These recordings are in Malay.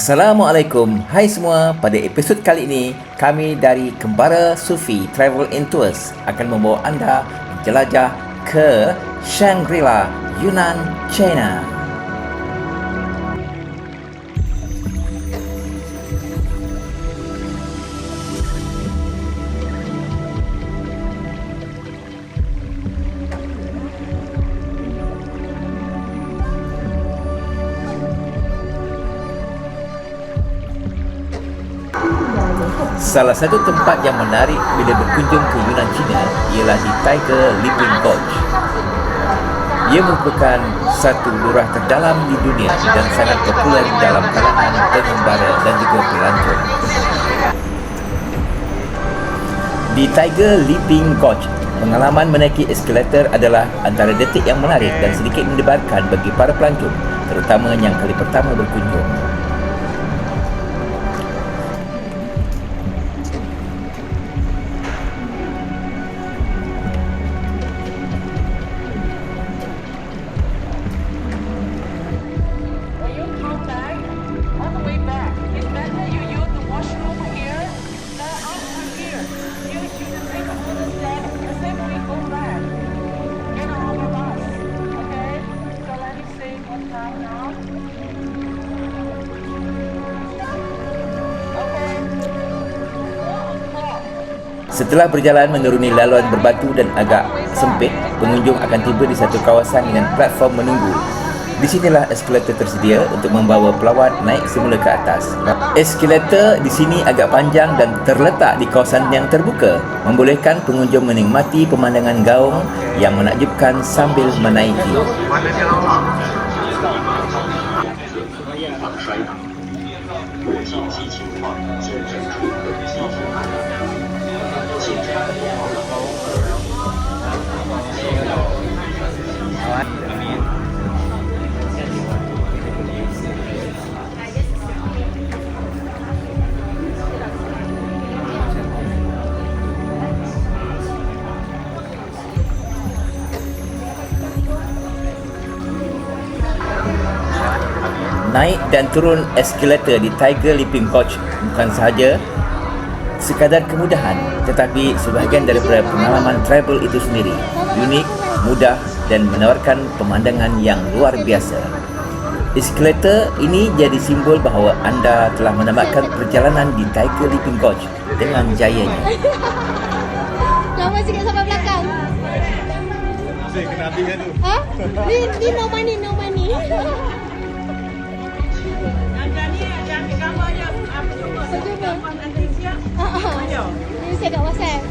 Assalamualaikum. Hai semua. Pada episod kali ini, kami dari Kembara Sufi Travel and Tours akan membawa anda menjelajah ke Shangri-La, Yunnan, China. Salah satu tempat yang menarik bila berkunjung ke Yunnan China ialah di Tiger Leaping Gorge. Ia merupakan satu lurah terdalam di dunia dan sangat popular dalam kalangan pengembara dan juga pelancong. Di Tiger Leaping Gorge, pengalaman menaiki eskalator adalah antara detik yang menarik dan sedikit mendebarkan bagi para pelancong, terutama yang kali pertama berkunjung. Setelah berjalan menuruni laluan berbatu dan agak sempit, pengunjung akan tiba di satu kawasan dengan platform menunggu. Di sinilah eskalator tersedia untuk membawa pelawat naik semula ke atas. Eskalator di sini agak panjang dan terletak di kawasan yang terbuka, membolehkan pengunjung menikmati pemandangan gaung yang menakjubkan sambil menaiki. Naik dan turun eskalator di Tiger Leaping Coach bukan sahaja sekadar kemudahan tetapi sebahagian daripada pengalaman travel itu sendiri unik, mudah dan menawarkan pemandangan yang luar biasa. Eskalator ini jadi simbol bahawa anda telah menamatkan perjalanan di Tiger Leaping Coach dengan jayanya. Lama sikit sampai belakang. Ha? Ni ni no money, no money. Ha ha. Ni saya kat WhatsApp.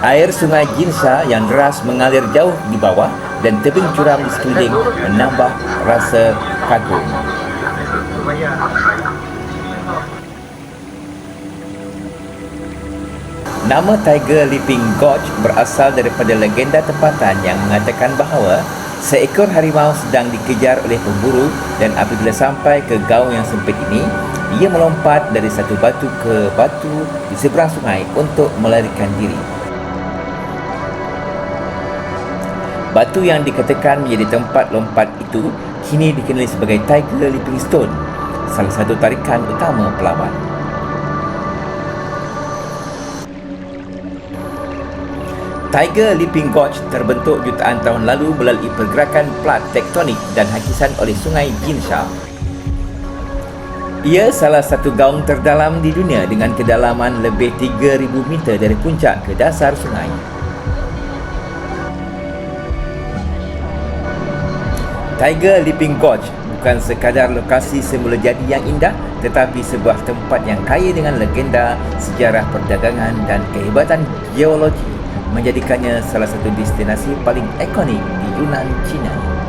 Air sungai Jinsha yang deras mengalir jauh di bawah dan tebing curam di sekeliling menambah rasa kagum. Nama Tiger Leaping Gorge berasal daripada legenda tempatan yang mengatakan bahawa seekor harimau sedang dikejar oleh pemburu dan apabila sampai ke gaung yang sempit ini, ia melompat dari satu batu ke batu di seberang sungai untuk melarikan diri. Batu yang dikatakan menjadi tempat lompat itu kini dikenali sebagai Tiger Leaping Stone, salah satu tarikan utama pelawat. Tiger Leaping Gorge terbentuk jutaan tahun lalu melalui pergerakan plat tektonik dan hakisan oleh sungai Jinsha. Ia salah satu gaung terdalam di dunia dengan kedalaman lebih 3000 meter dari puncak ke dasar sungai. Tiger Leaping Gorge bukan sekadar lokasi semula jadi yang indah tetapi sebuah tempat yang kaya dengan legenda, sejarah perdagangan dan kehebatan geologi menjadikannya salah satu destinasi paling ikonik di Yunnan, China.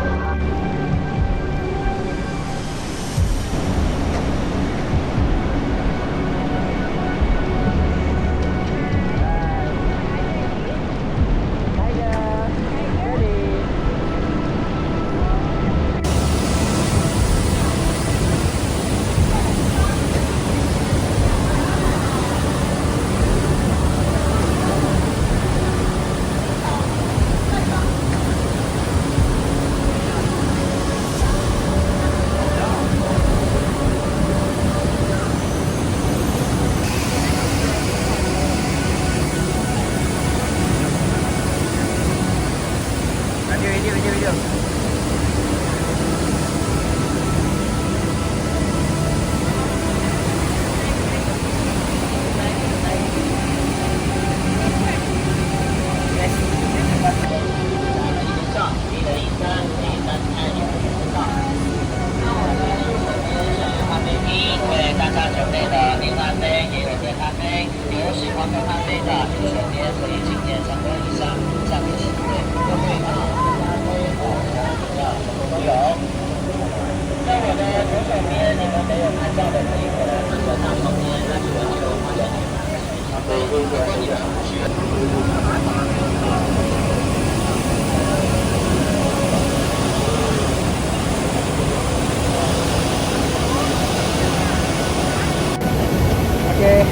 Okey.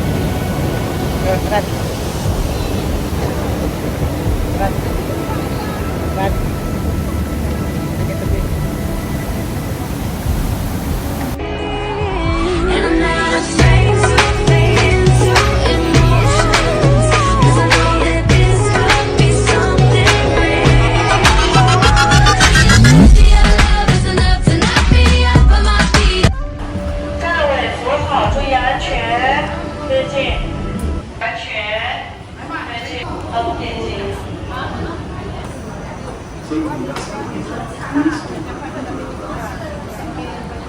Terus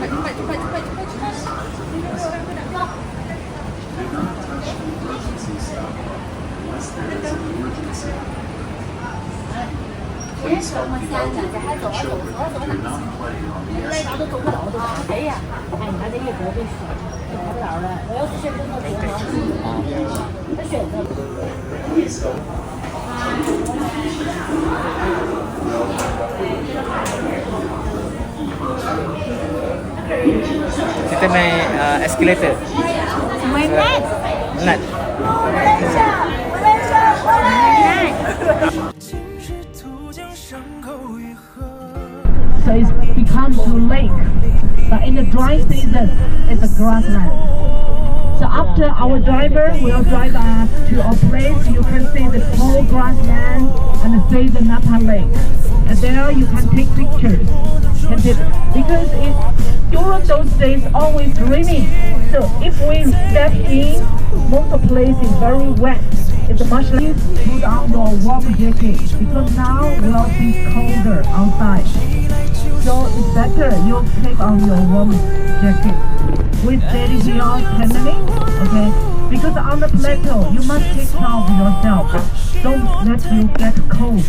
快快快快点儿嗯好的嗯好的嗯好的 Kita naik uh, escalator. Menat. Menat. so it's become a lake. But in the dry season, it's a grassland. So after our driver will drive us to a place, you can see the whole grassland and see the Napa Lake. And there you can take pictures. Because it, during those days always raining. So if we step in, most of the place is very wet. It's much less put on your warm jacket because now will be colder outside. So it's better you take on your warm jacket with steady wheel handling, okay? Because on the plateau, you must take care of yourself. Don't let you get cold.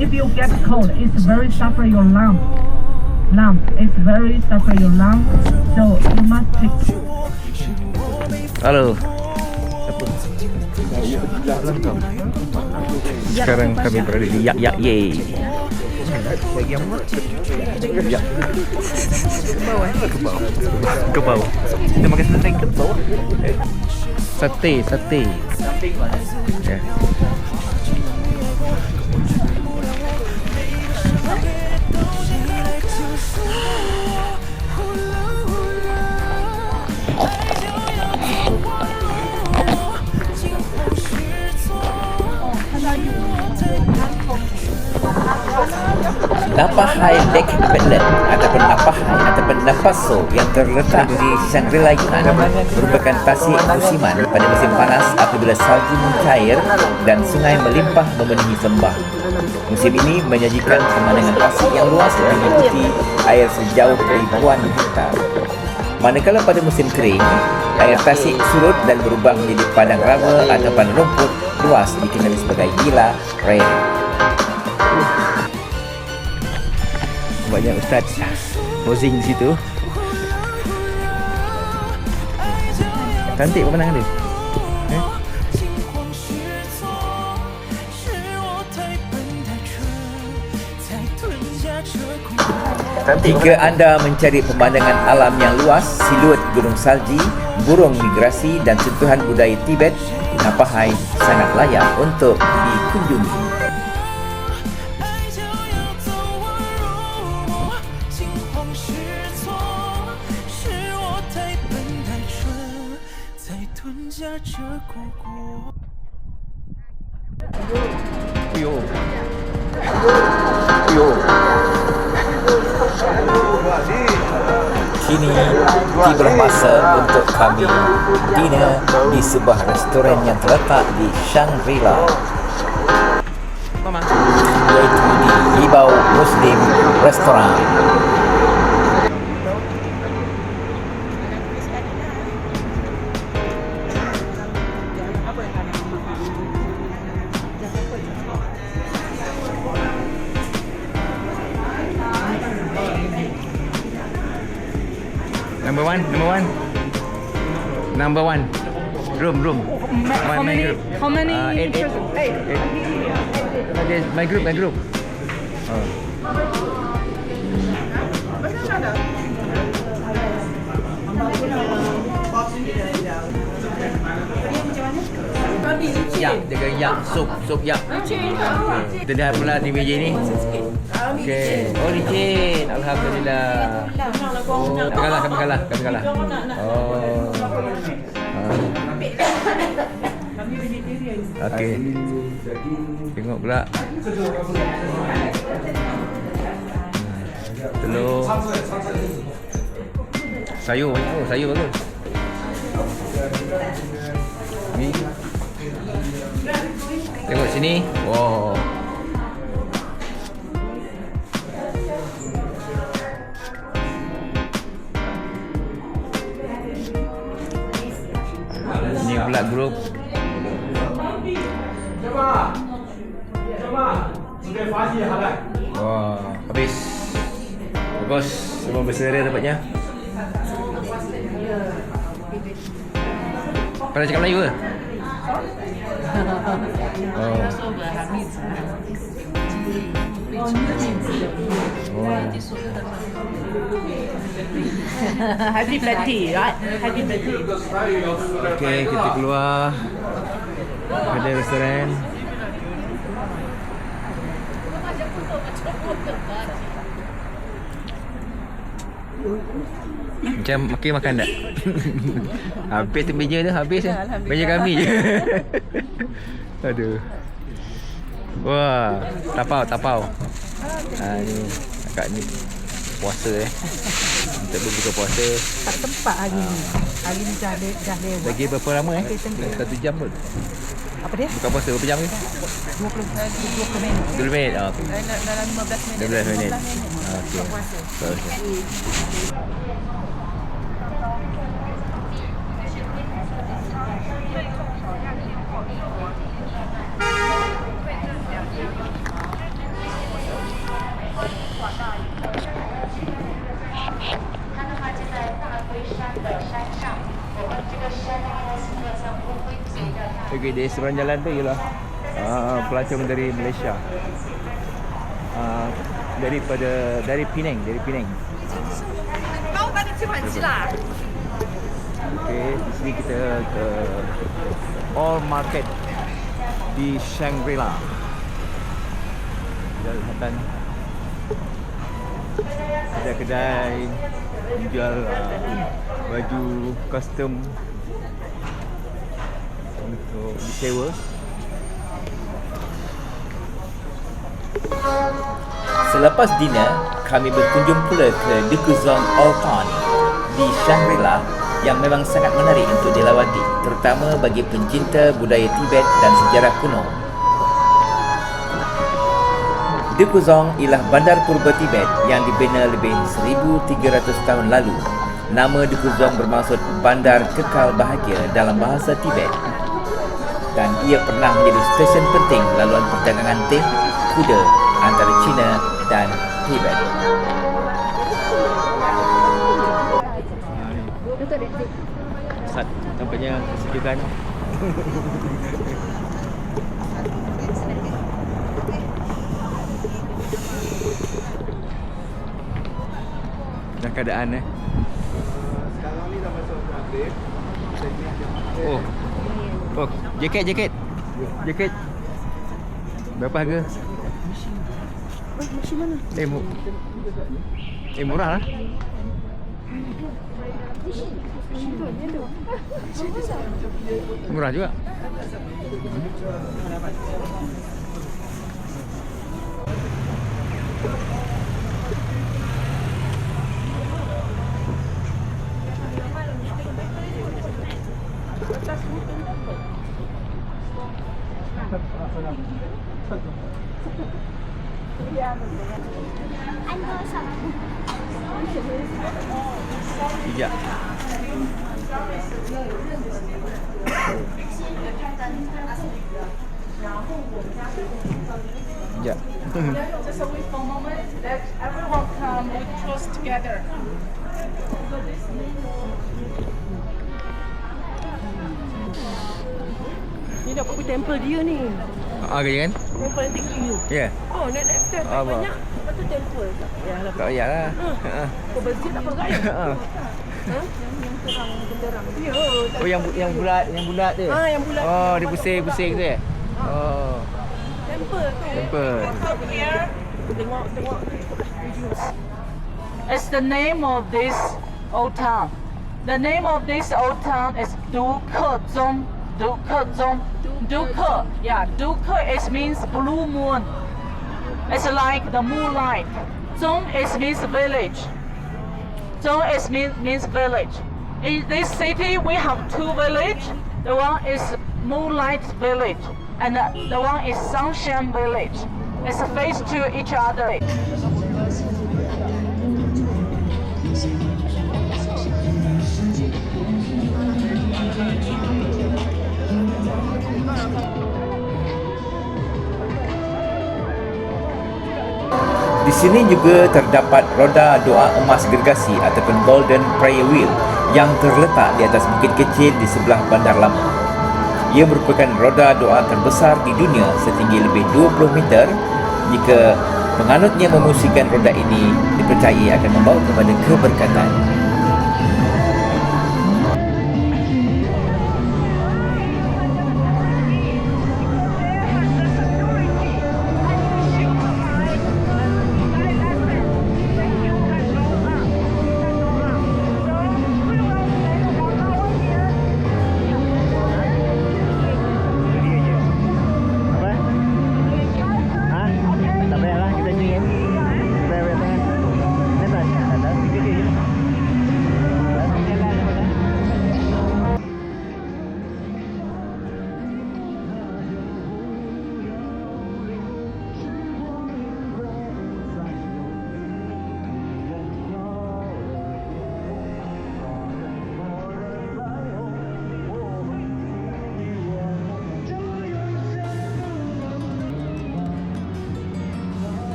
If you get cold, it's very suffer your lung. Lung, it's very suffer your lung. So you must take Halo. Sekarang kami berada di Yak Yak Ye. Yak. Ke bawah. Ke bawah. Ke bawah. Kita makan sate ke bawah. Eh, sate, sate. Ya. Napahai Lake Pelet ataupun Napahai ataupun Napaso yang terletak di Shangri-La Yunan merupakan tasik musiman pada musim panas apabila salju mencair dan sungai melimpah memenuhi lembah. Musim ini menyajikan pemandangan tasik yang luas meliputi air sejauh ribuan hektar. Manakala pada musim kering, air tasik surut dan berubah menjadi padang raba ataupun rumput luas dikenali sebagai gila prairie. Banyak ustaz posing di situ. Cantik pemandangan dia. Eh? Jika anda mencari pemandangan alam yang luas, siluet gunung salji, burung migrasi dan sentuhan budaya Tibet, Napahai sangat layak untuk dikunjungi. Kini tiba masa untuk kami dinner di sebuah restoran yang terletak di Shangri-La. Mama. Iaitu di Libau Muslim Restaurant. One, number one. Number one. Room, room. How My- many? group. How many? Uh, eight, eight. person? Eight. Okay, my group, my group. Oh. Yak, jaga yak, sup, sup yak. Kita dah pula di meja ni. Okey. Oh, licin. Alhamdulillah. Oh, kami kalah, kami kalah, kami kalah. Oh. Ah. Okey. Tengok pula. Telur. Sayur banyak oh, sayur bagus. Ni. Tengok sini. Wow. Bersedia dapatnya. Pada cakap Melayu ke? Oh. Happy birthday, right? Happy birthday. Okey, kita keluar. Ada restoran. Macam makin makan tak? habis tu meja tu, habis tu. Meja kami je. Aduh. Wah, tapau, tapau. Ha ni, akak ni puasa eh. Untuk berbuka puasa. tak tempat hari ni. Hari ni dah dah lewat. Lagi berapa lama eh? Satu jam pun. Apa dia? Buka puasa berapa jam ni? 20 20 minit. 20 minit. Oh, okay. Dalam 15 minit. 15 minit. Ah, Okey. Bagus. Okey, di seberang jalan tu ialah uh, pelancong dari Malaysia. Uh, daripada dari Penang, dari Penang. Okey, di sini kita ke All Market di Shangri-La. Kita lihatan kedai-kedai menjual uh, baju custom untuk disewa. Selepas dinner, kami berkunjung pula ke Dukuzong Town di Shangri-La yang memang sangat menarik untuk dilawati, terutama bagi pencinta budaya Tibet dan sejarah kuno. Dukuzong ialah bandar purba Tibet yang dibina lebih 1300 tahun lalu. Nama Dukuzong bermaksud bandar kekal bahagia dalam bahasa Tibet. Dan ia pernah menjadi stesen penting laluan perdagangan teh, kuda antara China dan Tibet. Sat, nampaknya kesejukan. Dah keadaan eh. Oh. Oh, jaket jaket. Jaket. Berapa harga? Eh, mu eh murah lah. Murah juga. Sekejap. Sekejap. Just wait for a moment. Let everyone come. We close together. Ni nak pergi temple dia ni. Ah, kerja kan? Temple yang tinggi tu. Ya. Oh, naik naik step Ah, banyak. Lepas tu temple. Tak payahlah. Tak payahlah. Ha. Kau masjid tak pakai. Ha. Ha? Yang terang benderang. Ya. Oh yang yang bulat, yang bulat tu. Ah, yang bulat. Oh, dia pusing-pusing tu eh. Oh, Temple tu. temple. Tengok, tengok. It's the name of this old town. The name of this old town is Dukkezong. Dukkezong. Duke. Yeah, Duke is means blue moon. It's like the moonlight. Zong is means village. Zong is mean, means village. In this city, we have two village. The one is Moonlight Village, and the, the one is Sunshine Village. It's face to each other. Di sini juga terdapat roda doa emas gergasi ataupun Golden Prayer Wheel yang terletak di atas bukit kecil di sebelah Bandar Lampung. Ia merupakan roda doa terbesar di dunia setinggi lebih 20 meter jika penganutnya memusikan roda ini dipercayai akan membawa kepada keberkatan.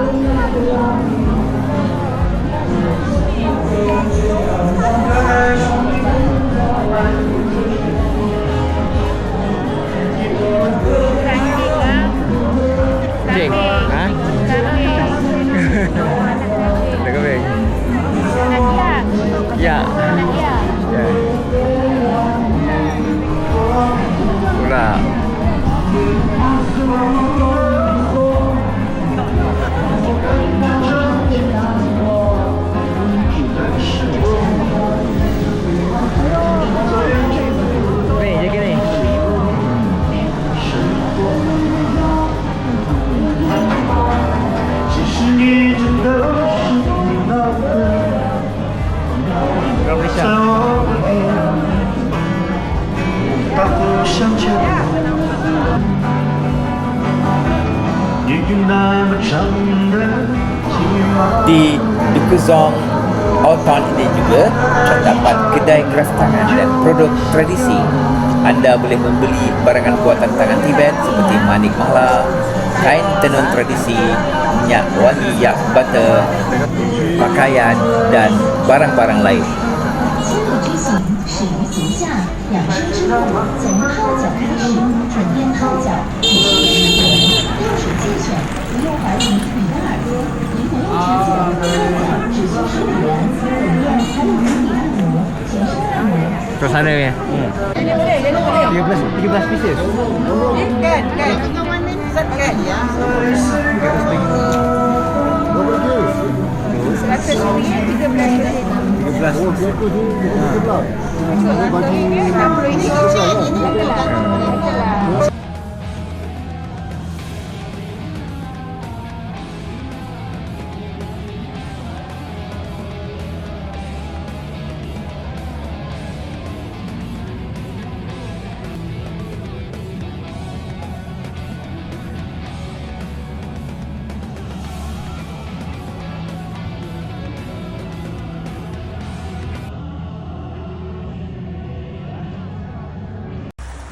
아, barangan buatan tangan Tibet seperti manik mala, kain tenun tradisi, minyak wangi yak butter, pakaian dan barang-barang lain. Terus ada ya? Hmm. 13 13 pieces. Kan, kan. Kan ya. Seratus ringgit, tiga belas ringgit. 13. Enam puluh ringgit kecil, ini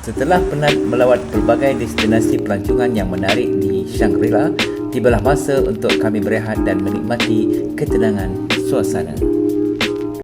Setelah penat melawat pelbagai destinasi pelancongan yang menarik di Shangri-La, tibalah masa untuk kami berehat dan menikmati ketenangan suasana.